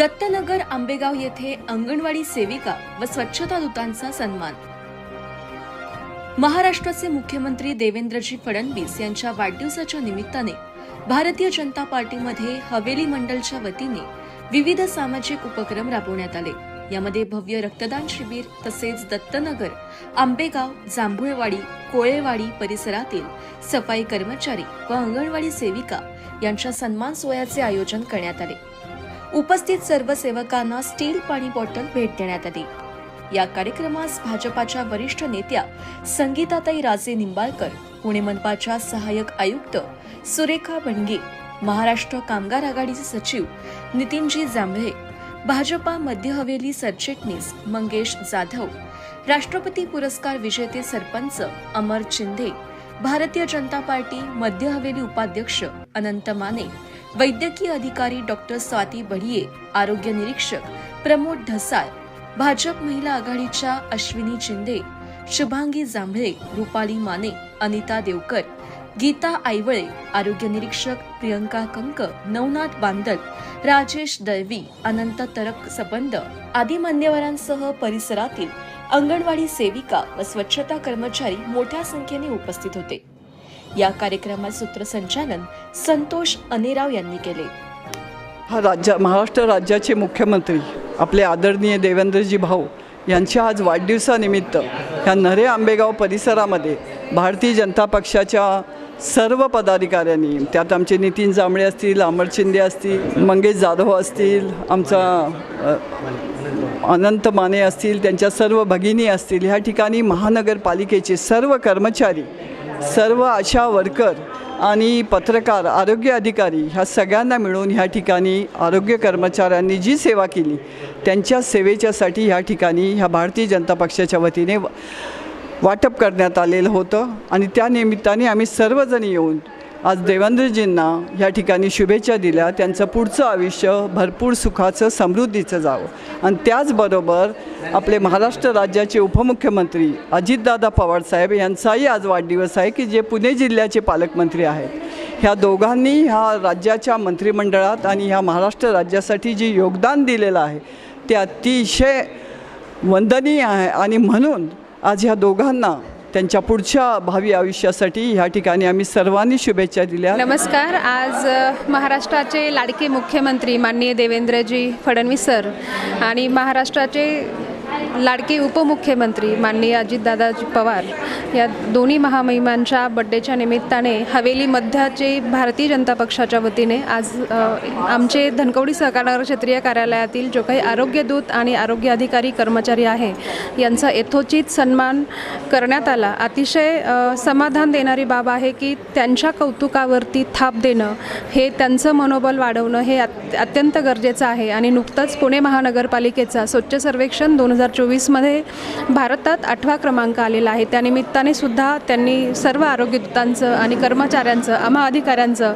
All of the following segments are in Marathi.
दत्तनगर आंबेगाव येथे अंगणवाडी सेविका व स्वच्छता दूतांचा सन्मान. महाराष्ट्राचे मुख्यमंत्री देवेंद्रजी फडणवीस यांच्या वाढदिवसाच्या निमित्ताने भारतीय जनता पार्टीमध्ये हवेली मंडलच्या वतीने विविध सामाजिक उपक्रम राबवण्यात आले. यामध्ये भव्य रक्तदान शिबिर तसेच दत्तनगर आंबेगाव जांभुळवाडी कोळेवाडी परिसरातील सफाई कर्मचारी व अंगणवाडी सेविका यांच्या सन्मान सोहळ्याचे आयोजन करण्यात आले. उपस्थित सर्व सेवकांना स्टील पाणी बॉटल भेट देण्यात आली. या कार्यक्रमास भाजपाच्या वरिष्ठ नेत्या संगीताताई राजे निंबाळकर पुणे मनपाच्या सहाय्यक आयुक्त सुरेखा बंडगे महाराष्ट्र कामगार आघाडीचे सचिव नितीनजी जांभळे भाजपा मध्य हवेली सरचिटणीस मंगेश जाधव राष्ट्रपती पुरस्कार विजेते सरपंच अमर चिंधे भारतीय जनता पार्टी मध्य हवेली उपाध्यक्ष अनंत माने वैद्यकीय अधिकारी डॉक्टर स्वाती बढिये आरोग्य निरीक्षक प्रमोद ढसाळ भाजप महिला आघाडीच्या अश्विनी चिंदे शुभांगी जांभळे रुपाली माने अनिता देवकर गीता आईवळे आरोग्य निरीक्षक प्रियंका कंक नवनाथ बांदल राजेश दळवी अनंत तरक सबंद आदी मान्यवरांसह परिसरातील अंगणवाडी सेविका व स्वच्छता कर्मचारी मोठ्या संख्येने उपस्थित होते. या कार्यक्रमात सूत्रसंचालन संतोष अनेराव यांनी केले. हा राज्य महाराष्ट्र राज्याचे मुख्यमंत्री आपले आदरणीय देवेंद्रजी भाऊ यांच्या आज वाढदिवसानिमित्त ह्या नरे आंबेगाव परिसरामध्ये भारतीय जनता पक्षाच्या सर्व पदाधिकाऱ्यांनी त्यात आमचे नितीन जांभळे असतील अमर शिंदे असतील मंगेश जाधव असतील आमचा अनंत माने असतील त्यांच्या सर्व भगिनी असतील ह्या ठिकाणी महानगरपालिकेचे सर्व कर्मचारी सर्व आशा वर्कर आणि पत्रकार आरोग्य अधिकारी ह्या सगळ्यांना मिळून ह्या ठिकाणी आरोग्य कर्मचाऱ्यांनी जी सेवा केली त्यांच्या सेवेच्यासाठी ह्या ठिकाणी ह्या भारतीय जनता पक्षाच्या वतीने वाटप करण्यात आलेलं होतं. आणि त्या निमित्ताने आम्ही सर्वजण येऊन आज देवेंद्रजींना ह्या ठिकाणी शुभेच्छा दिल्या. त्यांचं पुढचं आयुष्य भरपूर सुखाचं समृद्धीचं जावं. आणि त्याचबरोबर आपले महाराष्ट्र राज्याचे उपमुख्यमंत्री अजितदादा पवारसाहेब यांचाही आज वाढदिवस आहे की जे पुणे जिल्ह्याचे पालकमंत्री आहेत. ह्या दोघांनी ह्या राज्याच्या मंत्रिमंडळात आणि ह्या महाराष्ट्र राज्यासाठी जे योगदान दिलेलं आहे ते अतिशय वंदनीय आहे. आणि म्हणून आज ह्या दोघांना त्यांच्या पुढच्या भावी आयुष्यासाठी ह्या ठिकाणी आम्ही सर्वांनी शुभेच्छा दिल्या. नमस्कार. आज महाराष्ट्राचे लाडके मुख्यमंत्री माननीय देवेंद्रजी फडणवीस सर आणि महाराष्ट्राचे लाडके उपमुख्यमंत्री माननीय अजितदादाजी पवार या दोन्ही महामहिमांच्या बड्डेच्या निमित्ताने हवेली मध्याचे भारतीय जनता पक्षाच्या वतीने आज आमचे धनकवडी सहकारनगर क्षेत्रीय कार्यालयातील जो काही आरोग्यदूत आणि आरोग्य अधिकारी कर्मचारी आहे यांचा यथोचित सन्मान करण्यात आला. अतिशय समाधान देणारी बाब आहे की त्यांच्या कौतुकावरती थाप देणं हे त्यांचं मनोबल वाढवणं हे अत्यंत गरजेचं आहे. आणि नुकतंच पुणे महानगरपालिकेचा स्वच्छ सर्वेक्षण दोन हजार चोवीसमध्ये भारतात आठवा क्रमांक आलेला आहे. त्यानिमित्ताने सुद्धा त्यांनी सर्व आरोग्यदूतांचं आणि कर्मचाऱ्यांचं आम्हा अधिकाऱ्यांचं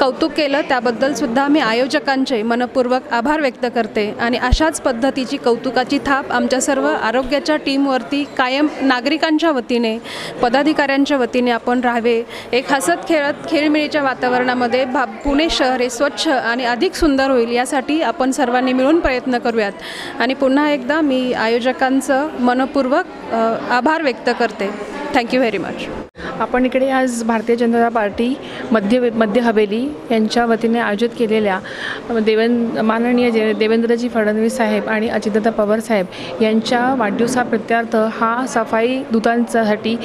कौतुक केलं. त्याबद्दलसुद्धा मी आयोजकांचे मनपूर्वक आभार व्यक्त करते आणि अशाच पद्धतीची कौतुकाची थाप आमच्या सर्व आरोग्याच्या टीमवरती कायम नागरिकांच्या वतीने पदाधिकाऱ्यांच्या वतीने आपण राहावे. एक हसत खेळत खेळमिळीच्या वातावरणामध्ये भा पुणे शहर हे स्वच्छ आणि अधिक सुंदर होईल यासाठी आपण सर्वांनी मिळून प्रयत्न करूयात. आणि पुन्हा एकदा मी आयोजकांचं मनपूर्वक आभार व्यक्त करते. थँक्यू व्हेरी मच आपण इकडे आज भारतीय जनता पार्टी मध्य मध्य हवेली यांच्या वतीने आयोजित केलेल्या देवें माननीय जे देवेंद्रजी फडणवीस साहेब आणि अजितदादा पवार साहेब यांच्या वाढदिवसा प्रत्यार्थ हा सफाई दूतांसाठी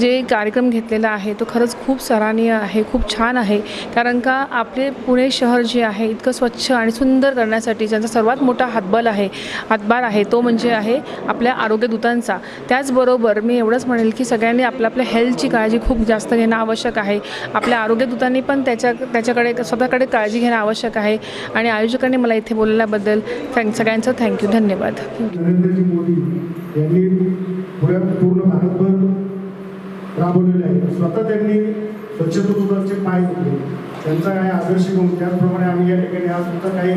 जे कार्यक्रम घेतलेला आहे तो खरंच खूप सराहनीय आहे खूप छान आहे. कारण का आपले पुणे शहर जे आहे इतकं स्वच्छ आणि सुंदर करण्यासाठी ज्यांचा सर्वात मोठा हातबल आहे हातभार आहे तो म्हणजे आहे आपल्या आरोग्य दूतांचा. त्याचबरोबर मी एवढंच म्हणेल की सगळ्यांनी आपल्या आपल्या हेल्थची काळजी खूप जास्त घेणं आवश्यक आहे. आपल्या आरोग्य दूतांनी पण त्याच्या त्याच्याकडे स्वतःकडे काळजी घेणं आवश्यक आहे. आणि आयोजकांनी मला इथे बोलल्याबद्दल थँक सगळ्यांचं थँक्यू धन्यवाद. नरेंद्रजी मोदी यांनी पूर्ण भारतभर राबवलेले आहे. स्वतः त्यांनी स्वच्छतेबद्दलचे पाय घेतले त्यांचा काही आदर्श घेऊन त्याचप्रमाणे आम्ही या ठिकाणी आज सुद्धा काही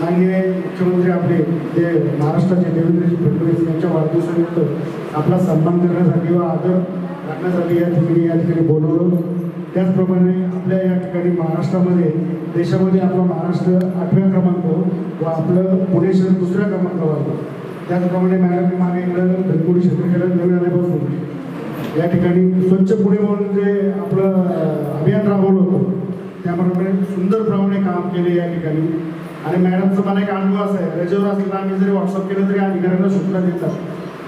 माननीय मुख्यमंत्री आपले जे महाराष्ट्राचे देवेंद्रजी फडणवीस यांच्या वाढदिवसानिमित्त आपला सन्मान करण्यासाठी व आदर राखण्यासाठी या ठिकाणी या ठिकाणी बोलवलं. त्याचप्रमाणे आपल्या या ठिकाणी महाराष्ट्रामध्ये देशामध्ये आपला महाराष्ट्र आठव्या क्रमांक व आपलं पुणे शहर दुसऱ्या क्रमांकावर त्याचप्रमाणे मॅडमने मागे इकडं धनपुरी क्षेत्रकेला नवीन आल्यापासून या ठिकाणी स्वच्छ पुणे म्हणून जे आपलं अभियान राबवलं होतं त्याप्रमाणे सुंदर प्रमाणे काम केले या ठिकाणी. आणि मॅडमचा मला एक अनुभव असा आहे रजेवर असलेला आम्ही जरी व्हॉट्सअप केलं तरी अधिकाऱ्यांना सुटका देतात.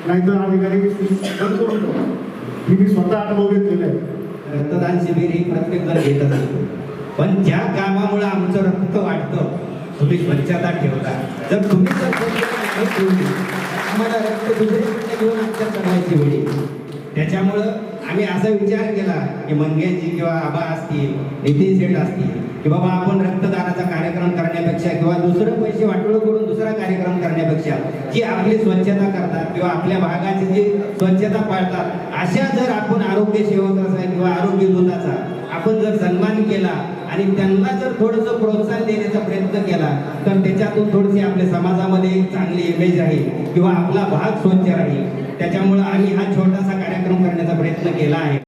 नाहीतर अधिकारी बंद करून स्वतः अनुभव घेतलेला आहे रक्तदान शिबिर ही प्रत्येक जण घेत असतो. पण ज्या कामामुळे आमचं रक्त वाढतं तुम्ही स्वच्छता ठेवता. जर तुम्ही जर आम्हाला रक्त दुसरे घेऊन आमच्या करायची वेळी त्याच्यामुळं आम्ही असा विचार केला की मंगेशजी किंवा आबा असतील नितीन सेठ असतील की बाबा आपण रक्तदानाचा कार्यक्रम करण्यापेक्षा किंवा दुसरं पैसे वाटोळ करून दुसरा कार्यक्रम करण्यापेक्षा जी आपली स्वच्छता करतात किंवा आपल्या भागाची जी स्वच्छता पाळतात अशा जर आपण आरोग्य सेवकाचा किंवा आरोग्य दूताचा आपण जर सन्मान केला आणि त्यांना जर थोडंसं प्रोत्साहन देण्याचा प्रयत्न केला तर त्याच्यातून थोडीशी आपल्या समाजामध्ये एक चांगली इमेज राहील किंवा आपला भाग स्वच्छ राहील. त्याच्यामुळं आम्ही हा छोटासा कार्यक्रम करण्याचा प्रयत्न केला आहे.